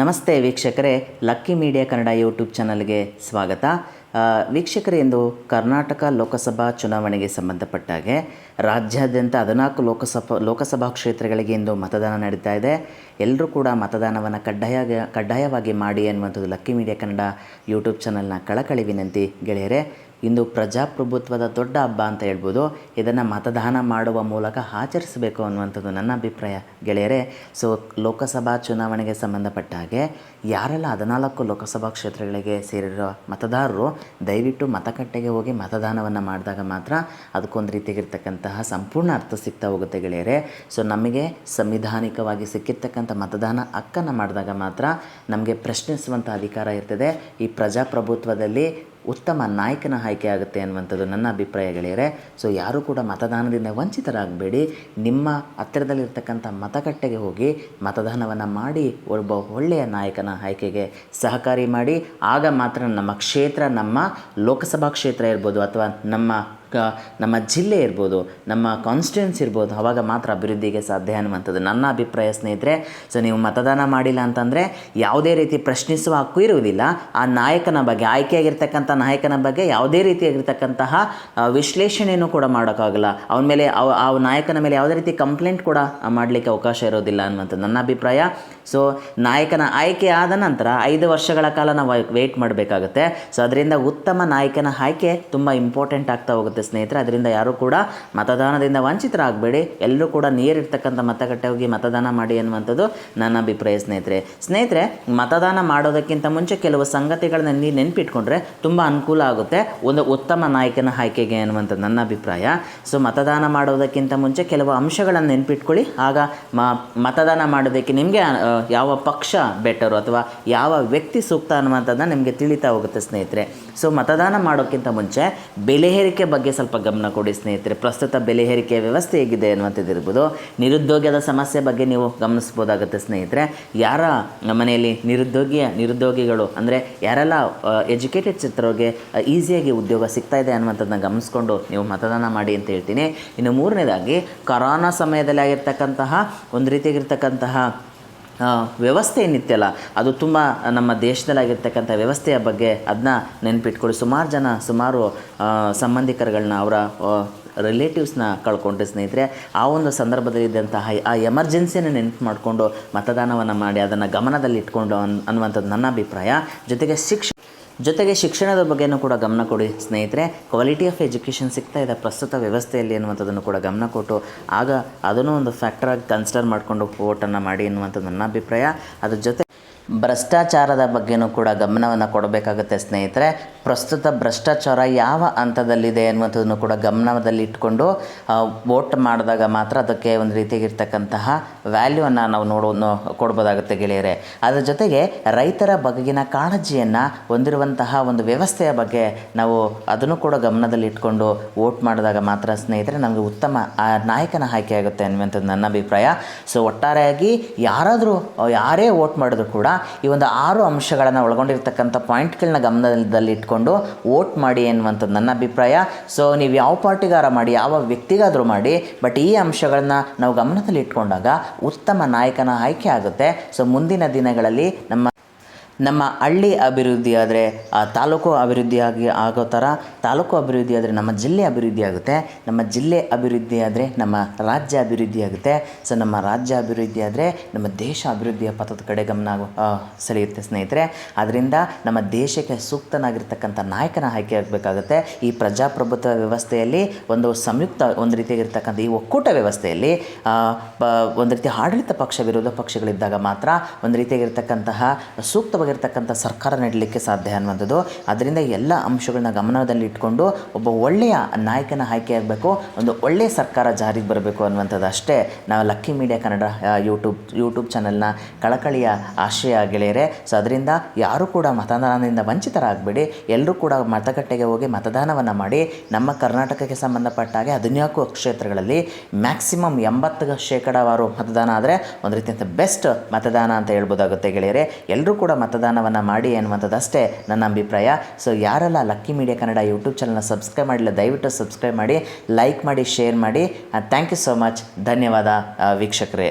ನಮಸ್ತೆ ವೀಕ್ಷಕರೇ, lucky media Kannada YouTube ಚಾನಲ್ಗೆ ಸ್ವಾಗತ. ವೀಕ್ಷಕರೇ, ಇಂದು ಕರ್ನಾಟಕ ಲೋಕಸಭಾ ಚುನಾವಣೆಗೆ ಸಂಬಂಧಪಟ್ಟ ಹಾಗೆ ರಾಜ್ಯಾದ್ಯಂತ ಹದಿನಾಲ್ಕು ಲೋಕಸಭಾ ಲೋಕಸಭಾ ಕ್ಷೇತ್ರಗಳಿಗೆ ಇಂದು ಮತದಾನ ನಡೀತಾ ಇದೆ. ಎಲ್ಲರೂ ಕೂಡ ಮತದಾನವನ್ನು ಕಡ್ಡಾಯ, ಕಡ್ಡಾಯವಾಗಿ ಮಾಡಿ ಅನ್ನುವಂಥದ್ದು ಲಕ್ಕಿ ಮೀಡಿಯಾ ಕನ್ನಡ ಯೂಟ್ಯೂಬ್ ಚಾನಲ್ನ ಕಳಕಳಿ ವಿನಂತಿ ಗೆಳೆಯರೆ ಇಂದು ಪ್ರಜಾಪ್ರಭುತ್ವದ ದೊಡ್ಡ ಹಬ್ಬ ಅಂತ ಹೇಳ್ಬೋದು. ಇದನ್ನು ಮತದಾನ ಮಾಡುವ ಮೂಲಕ ಆಚರಿಸಬೇಕು ಅನ್ನುವಂಥದ್ದು ನನ್ನ ಅಭಿಪ್ರಾಯ ಗೆಳೆಯರೆ. ಸೊ ಲೋಕಸಭಾ ಚುನಾವಣೆಗೆ ಸಂಬಂಧಪಟ್ಟ ಹಾಗೆ ಯಾರೆಲ್ಲ ಹದಿನಾಲ್ಕು ಲೋಕಸಭಾ ಕ್ಷೇತ್ರಗಳಿಗೆ ಸೇರಿರೋ ಮತದಾರರು, ದಯವಿಟ್ಟು ಮತಗಟ್ಟೆಗೆ ಹೋಗಿ ಮತದಾನವನ್ನು ಮಾಡಿದಾಗ ಮಾತ್ರ ಅದಕ್ಕೊಂದು ರೀತಿಯಾಗಿರ್ತಕ್ಕಂತಹ ಸಂಪೂರ್ಣ ಅರ್ಥ ಸಿಗ್ತಾ ಹೋಗುತ್ತೆ ಗೆಳೆಯರೆ. ಸೊ ನಮಗೆ ಸಂವಿಧಾನಿಕವಾಗಿ ಸಿಕ್ಕಿರ್ತಕ್ಕಂಥ ಮತದಾನ ಹಕ್ಕನ್ನು ಮಾಡಿದಾಗ ಮಾತ್ರ ನಮಗೆ ಪ್ರಶ್ನಿಸುವಂಥ ಅಧಿಕಾರ ಇರ್ತದೆ. ಈ ಪ್ರಜಾಪ್ರಭುತ್ವದಲ್ಲಿ ಉತ್ತಮ ನಾಯಕನ ಆಯ್ಕೆ ಆಗುತ್ತೆ ಅನ್ನುವಂಥದ್ದು ನನ್ನ ಅಭಿಪ್ರಾಯ ಗೆಳೆಯರೆ. ಸೊ ಯಾರೂ ಕೂಡ ಮತದಾನದಿಂದ ವಂಚಿತರಾಗಬೇಡಿ. ನಿಮ್ಮ ಹತ್ತಿರದಲ್ಲಿರ್ತಕ್ಕಂಥ ಮತಗಟ್ಟೆಗೆ ಹೋಗಿ ಮತದಾನವನ್ನು ಮಾಡಿ ಒಬ್ಬ ಒಳ್ಳೆಯ ನಾಯಕನ ಆಯ್ಕೆಗೆ ಸಹಕಾರಿ ಮಾಡಿ. ಆಗ ಮಾತ್ರ ನಮ್ಮ ಕ್ಷೇತ್ರ ನಮ್ಮ ಲೋಕಸಭಾ ಕ್ಷೇತ್ರ ಇರ್ಬೋದು ಅಥವಾ ನಮ್ಮ ನಮ್ಮ ಜಿಲ್ಲೆ ಇರ್ಬೋದು, ನಮ್ಮ ಕಾನ್ಸ್ಟಿಟ್ಯೂನ್ಸ್ ಇರ್ಬೋದು ಆವಾಗ ಮಾತ್ರ ಅಭಿವೃದ್ಧಿಗೆ ಸಾಧ್ಯ ಅನ್ನುವಂಥದ್ದು ನನ್ನ ಅಭಿಪ್ರಾಯ ಸ್ನೇಹಿತರೆ. ಸೊ ನೀವು ಮತದಾನ ಮಾಡಿಲ್ಲ ಅಂತಂದರೆ ಯಾವುದೇ ರೀತಿ ಪ್ರಶ್ನಿಸುವ ಹಕ್ಕು ಇರುವುದಿಲ್ಲ. ಆ ನಾಯಕನ ಬಗ್ಗೆ, ಆಯ್ಕೆಯಾಗಿರ್ತಕ್ಕಂಥ ನಾಯಕನ ಬಗ್ಗೆ ಯಾವುದೇ ರೀತಿಯಾಗಿರ್ತಕ್ಕಂತಹ ವಿಶ್ಲೇಷಣೆಯೂ ವಿಶ್ಲೇಷಣೆಯನ್ನು ಕೂಡ ಮಾಡೋಕ್ಕಾಗಲ್ಲ. ಅವನ ಮೇಲೆ ಆ ನಾಯಕನ ಮೇಲೆ ಯಾವುದೇ ರೀತಿ ಕಂಪ್ಲೇಂಟ್ ಕೂಡ ಮಾಡಲಿಕ್ಕೆ ಅವಕಾಶ ಇರೋದಿಲ್ಲ ಅನ್ನುವಂಥದ್ದು ನನ್ನ ಅಭಿಪ್ರಾಯ. ಸೊ ನಾಯಕನ ಆಯ್ಕೆ ಆದ ನಂತರ ಐದು ವರ್ಷಗಳ ಕಾಲ ನಾವು ವೆಯ್ಟ್ ಮಾಡಬೇಕಾಗುತ್ತೆ. ಸೊ ಅದರಿಂದ ಉತ್ತಮ ನಾಯಕನ ಆಯ್ಕೆ ತುಂಬ ಇಂಪಾರ್ಟೆಂಟ್ ಆಗ್ತಾ ಹೋಗುತ್ತೆ. ಸ್ನೇಹಿತರೆ, ಅದರಿಂದ ಯಾರೂ ಕೂಡ ಮತದಾನದಿಂದ ವಂಚಿತರಾಗಬೇಡಿ. ಎಲ್ಲರೂ ಕೂಡ ನೀರಿರ್ತಕ್ಕಂಥ ಮತಗಟ್ಟೆ ಹೋಗಿ ಮತದಾನ ಮಾಡಿ ಅನ್ನುವಂಥದ್ದು ನನ್ನ ಅಭಿಪ್ರಾಯ ಸ್ನೇಹಿತರೆ. ಸ್ನೇಹಿತರೆ, ಮತದಾನ ಮಾಡೋದಕ್ಕಿಂತ ಮುಂಚೆ ಕೆಲವು ಸಂಗತಿಗಳನ್ನ ನೀವು ನೆನಪಿಟ್ಕೊಂಡ್ರೆ ತುಂಬ ಅನುಕೂಲ ಆಗುತ್ತೆ. ಒಂದು ಉತ್ತಮ ನಾಯಕನ ಆಯ್ಕೆಗೆ ಅನ್ನುವಂಥದ್ದು ನನ್ನ ಅಭಿಪ್ರಾಯ. ಸೊ, ಮತದಾನ ಮಾಡೋದಕ್ಕಿಂತ ಮುಂಚೆ ಕೆಲವು ಅಂಶಗಳನ್ನು ನೆನಪಿಟ್ಕೊಳ್ಳಿ. ಆಗ ಮತದಾನ ಮಾಡೋದಕ್ಕೆ ನಿಮಗೆ ಯಾವ ಪಕ್ಷ ಬೆಟರು ಅಥವಾ ಯಾವ ವ್ಯಕ್ತಿ ಸೂಕ್ತ ಅನ್ನುವಂಥದ್ದನ್ನ ನಿಮಗೆ ತಿಳಿತಾ ಹೋಗುತ್ತೆ ಸ್ನೇಹಿತರೆ. ಸೊ, ಮತದಾನ ಮಾಡೋಕ್ಕಿಂತ ಮುಂಚೆ ಬೆಲೆ ಏರಿಕೆ ಬಗ್ಗೆ ಸ್ವಲ್ಪ ಗಮನ ಕೊಡಿ, ಸ್ನೇಹಿತರೆ. ಪ್ರಸ್ತುತ ಬೆಲೆ ಏರಿಕೆಯ ವ್ಯವಸ್ಥೆ ಹೇಗಿದೆ ಅನ್ನುವಂಥದ್ದಿರ್ಬೋದು ನಿರುದ್ಯೋಗದ ಸಮಸ್ಯೆ ಬಗ್ಗೆ ನೀವು ಗಮನಿಸ್ಬೋದಾಗುತ್ತೆ ಸ್ನೇಹಿತರೆ. ಯಾರ ಮನೆಯಲ್ಲಿ ನಿರುದ್ಯೋಗಿಯ ನಿರುದ್ಯೋಗಿಗಳು, ಅಂದರೆ ಯಾರೆಲ್ಲ ಎಜುಕೇಟೆಡ್ ಚಿತ್ರರಿಗೆ ಈಸಿಯಾಗಿ ಉದ್ಯೋಗ ಸಿಗ್ತಾ ಇದೆ ಅನ್ನುವಂಥದ್ದನ್ನ ಗಮನಿಸ್ಕೊಂಡು ನೀವು ಮತದಾನ ಮಾಡಿ ಅಂತ ಹೇಳ್ತೀನಿ. ಇನ್ನು ಮೂರನೇದಾಗಿ, ಕೊರೋನಾ ಸಮಯದಲ್ಲಿ ಆಗಿರ್ತಕ್ಕಂತಹ, ಒಂದು ರೀತಿಯಾಗಿರ್ತಕ್ಕಂತಹ ವ್ಯವಸ್ಥೆ ಏನಿತ್ತಲ್ಲ ಅದು ತುಂಬ ನಮ್ಮ ದೇಶದಲ್ಲಾಗಿರ್ತಕ್ಕಂಥ ವ್ಯವಸ್ಥೆಯ ಬಗ್ಗೆ ಅದನ್ನ ನೆನ್ಪಿಟ್ಕೊಳ್ಳಿ. ಸುಮಾರು ಜನ, ಸುಮಾರು ಸಂಬಂಧಿಕರುಗಳನ್ನ ಅವರ ರಿಲೇಟಿವ್ಸ್ನ ಕಳ್ಕೊಂಡ್ರೆ ಸ್ನೇಹಿತರೆ, ಆ ಒಂದು ಸಂದರ್ಭದಲ್ಲಿ ಇದ್ದಂತಹ ಆ ಎಮರ್ಜೆನ್ಸಿಯನ್ನು ನೆನಪು ಮಾಡಿಕೊಂಡು ಮತದಾನವನ್ನು ಮಾಡಿ ಅದನ್ನು ಗಮನದಲ್ಲಿ ಇಟ್ಕೊಂಡು ಅನ್, ಅನ್ನುವಂಥದ್ದು ನನ್ನ ಅಭಿಪ್ರಾಯ. ಜೊತೆಗೆ ಶಿಕ್ಷ ಜೊತೆಗೆ ಶಿಕ್ಷಣದ ಬಗ್ಗೆನೂ ಕೂಡ ಗಮನ ಕೊಡಿ, ಸ್ನೇಹಿತರೆ. ಕ್ವಾಲಿಟಿ ಆಫ್ ಎಜುಕೇಷನ್ ಸಿಗ್ತಾ ಇದೆ. ಪ್ರಸ್ತುತ ವ್ಯವಸ್ಥೆಯಲ್ಲಿ ಅನ್ನುವಂಥದ್ದನ್ನು ಕೂಡ ಗಮನ ಕೊಟ್ಟು, ಆಗ ಅದನ್ನು ಒಂದು ಫ್ಯಾಕ್ಟರಾಗಿ ಕನ್ಸಿಡರ್ ಮಾಡಿಕೊಂಡು ವೋಟನ್ನು ಮಾಡಿ ಎನ್ನುವಂಥದ್ದು ನನ್ನ ಅಭಿಪ್ರಾಯ. ಅದ್ರ ಜೊತೆ ಭ್ರಷ್ಟಾಚಾರದ ಬಗ್ಗೆನೂ ಕೂಡ ಗಮನವನ್ನು ಕೊಡಬೇಕಾಗುತ್ತೆ ಸ್ನೇಹಿತರೆ. ಪ್ರಸ್ತುತ ಭ್ರಷ್ಟಾಚಾರ ಯಾವ ಹಂತದಲ್ಲಿದೆ ಅನ್ನುವಂಥದ್ದನ್ನು ಕೂಡ ಗಮನದಲ್ಲಿ ಇಟ್ಕೊಂಡು ವೋಟ್ ಮಾಡಿದಾಗ ಮಾತ್ರ ಅದಕ್ಕೆ ಒಂದು ರೀತಿಯಾಗಿರ್ತಕ್ಕಂತಹ ವ್ಯಾಲ್ಯೂವನ್ನು ನಾವು ನೋಡೋ ಕೊಡ್ಬೋದಾಗುತ್ತೆ ಗೆಳೆಯರೆ. ಅದರ ಜೊತೆಗೆ ರೈತರ ಬಗೆಗಿನ ಕಾಳಜಿಯನ್ನು ಹೊಂದಿರುವಂತಹ ಒಂದು ವ್ಯವಸ್ಥೆಯ ಬಗ್ಗೆ ನಾವು ಅದನ್ನು ಕೂಡ ಗಮನದಲ್ಲಿ ಇಟ್ಕೊಂಡು ವೋಟ್ ಮಾಡಿದಾಗ ಮಾತ್ರ ಸ್ನೇಹಿತರೆ ನಮಗೆ ಉತ್ತಮ ನಾಯಕನ ಆಯ್ಕೆ ಆಗುತ್ತೆ ಅನ್ನುವಂಥದ್ದು ನನ್ನ ಅಭಿಪ್ರಾಯ. ಸೊ ಒಟ್ಟಾರೆಯಾಗಿ ಯಾರಾದರೂ, ಯಾರೇ ವೋಟ್ ಮಾಡಿದ್ರು ಕೂಡ ಈ ಒಂದು ಆರು ಅಂಶಗಳನ್ನು ಒಳಗೊಂಡಿರ್ತಕ್ಕಂಥ ಪಾಯಿಂಟ್ಗಳನ್ನ ಗಮನದಲ್ಲಿ ಇಟ್ಕೊಂಡು ವೋಟ್ ಮಾಡಿ ಅನ್ನುವಂಥದ್ದು ನನ್ನ ಅಭಿಪ್ರಾಯ. ಸೊ ನೀವು ಯಾವ ಪಾರ್ಟಿಗಾರ ಮಾಡಿ, ಯಾವ ವ್ಯಕ್ತಿಗಾದರೂ ಮಾಡಿ ಬಟ್ ಈ ಅಂಶಗಳನ್ನ ನಾವು ಗಮನದಲ್ಲಿ ಇಟ್ಕೊಂಡಾಗ ಉತ್ತಮ ನಾಯಕನ ಆಯ್ಕೆ ಆಗುತ್ತೆ. ಸೊ ಮುಂದಿನ ದಿನಗಳಲ್ಲಿ ನಮ್ಮ ನಮ್ಮ ಹಳ್ಳಿ ಅಭಿವೃದ್ಧಿ ಆದರೆ, ಆ ತಾಲೂಕು ಅಭಿವೃದ್ಧಿಯಾಗಿ ಆಗೋ ಥರ ತಾಲೂಕು ಅಭಿವೃದ್ಧಿ ಆದರೆ ನಮ್ಮ ಜಿಲ್ಲೆ ಅಭಿವೃದ್ಧಿ ಆಗುತ್ತೆ. ನಮ್ಮ ಜಿಲ್ಲೆ ಅಭಿವೃದ್ಧಿ ಆದರೆ ನಮ್ಮ ರಾಜ್ಯ ಅಭಿವೃದ್ಧಿ ಆಗುತ್ತೆ. ಸೊ ನಮ್ಮ ರಾಜ್ಯ ಅಭಿವೃದ್ಧಿ ಆದರೆ ನಮ್ಮ ದೇಶ ಅಭಿವೃದ್ಧಿಯ ಪಥದ ಕಡೆ ಗಮನ ಸೆಳೆಯುತ್ತೆ ಸ್ನೇಹಿತರೆ. ಅದರಿಂದ ನಮ್ಮ ದೇಶಕ್ಕೆ ಸೂಕ್ತನಾಗಿರ್ತಕ್ಕಂಥ ನಾಯಕನ ಆಯ್ಕೆ ಆಗಬೇಕಾಗುತ್ತೆ. ಈ ಪ್ರಜಾಪ್ರಭುತ್ವ ವ್ಯವಸ್ಥೆಯಲ್ಲಿ ಒಂದು ಸಂಯುಕ್ತ, ಒಂದು ರೀತಿಯಾಗಿರ್ತಕ್ಕಂಥ ಈ ಒಕ್ಕೂಟ ವ್ಯವಸ್ಥೆಯಲ್ಲಿ ಒಂದು ರೀತಿ ಆಡಳಿತ ಪಕ್ಷ, ವಿರೋಧ ಪಕ್ಷಗಳಿದ್ದಾಗ ಮಾತ್ರ ಒಂದು ರೀತಿಯಾಗಿರ್ತಕ್ಕಂತಹ ಸೂಕ್ತವಾಗಿರ್ತಕ್ಕಂಥ ಸರ್ಕಾರ ನೀಡಲಿಕ್ಕೆ ಸಾಧ್ಯ ಅನ್ನುವಂಥದ್ದು. ಅದರಿಂದ ಎಲ್ಲ ಅಂಶಗಳನ್ನ ಗಮನದಲ್ಲಿ ಇಟ್ಕೊಂಡು ಒಬ್ಬ ಒಳ್ಳೆಯ ನಾಯಕನ ಆಯ್ಕೆ ಆಗಬೇಕು, ಒಂದು ಒಳ್ಳೆಯ ಸರ್ಕಾರ ಜಾರಿಗೆ ಬರಬೇಕು ಅನ್ನುವಂಥದ್ದು ಅಷ್ಟೇ. ನಾವು lucky media Kannada YouTube YouTube ಚಾನಲ್ನ ಕಳಕಳಿಯ ಆಶಯ ಗೆಳೆಯರೆ ಸೊ, ಅದರಿಂದ ಯಾರೂ ಕೂಡ ಮತದಾನದಿಂದ ವಂಚಿತರಾಗಬೇಡಿ. ಎಲ್ಲರೂ ಕೂಡ ಮತಗಟ್ಟೆಗೆ ಹೋಗಿ ಮತದಾನವನ್ನು ಮಾಡಿ. ನಮ್ಮ ಕರ್ನಾಟಕಕ್ಕೆ ಸಂಬಂಧಪಟ್ಟ ಹಾಗೆ ಹದಿನಾಲ್ಕು ಕ್ಷೇತ್ರಗಳಲ್ಲಿ ಮ್ಯಾಕ್ಸಿಮಮ್ ಎಂಬತ್ತು ಶೇಕಡಾವಾರು ಮತದಾನ ಆದರೆ ಒಂದು ರೀತಿಯಂಥ ಬೆಸ್ಟ್ ಮತದಾನ ಅಂತ ಹೇಳ್ಬೋದಾಗುತ್ತೆ ಗೆಳೆಯರೆ. ಎಲ್ಲರೂ ಕೂಡ ಮತದಾನವನ್ನು ಮಾಡಿ ಅನ್ನುವಂಥದ್ದು ಅಷ್ಟೇ ನನ್ನ ಅಭಿಪ್ರಾಯ. ಸೊ ಯಾರೆಲ್ಲ ಲಕ್ಕಿ ಮೀಡಿಯಾ ಕನ್ನಡ ಯೂಟ್ಯೂಬ್ ಚಾನಲ್ನ ಸಬ್ಸ್ಕ್ರೈಬ್ ಮಾಡಿಲ್ಲ, ದಯವಿಟ್ಟು ಸಬ್ಸ್ಕ್ರೈಬ್ ಮಾಡಿ ಲೈಕ್ ಮಾಡಿ ಶೇರ್ ಮಾಡಿ. ಥ್ಯಾಂಕ್ ಯು ಸೋ ಮಚ್ ಧನ್ಯವಾದ ವೀಕ್ಷಕರೇ.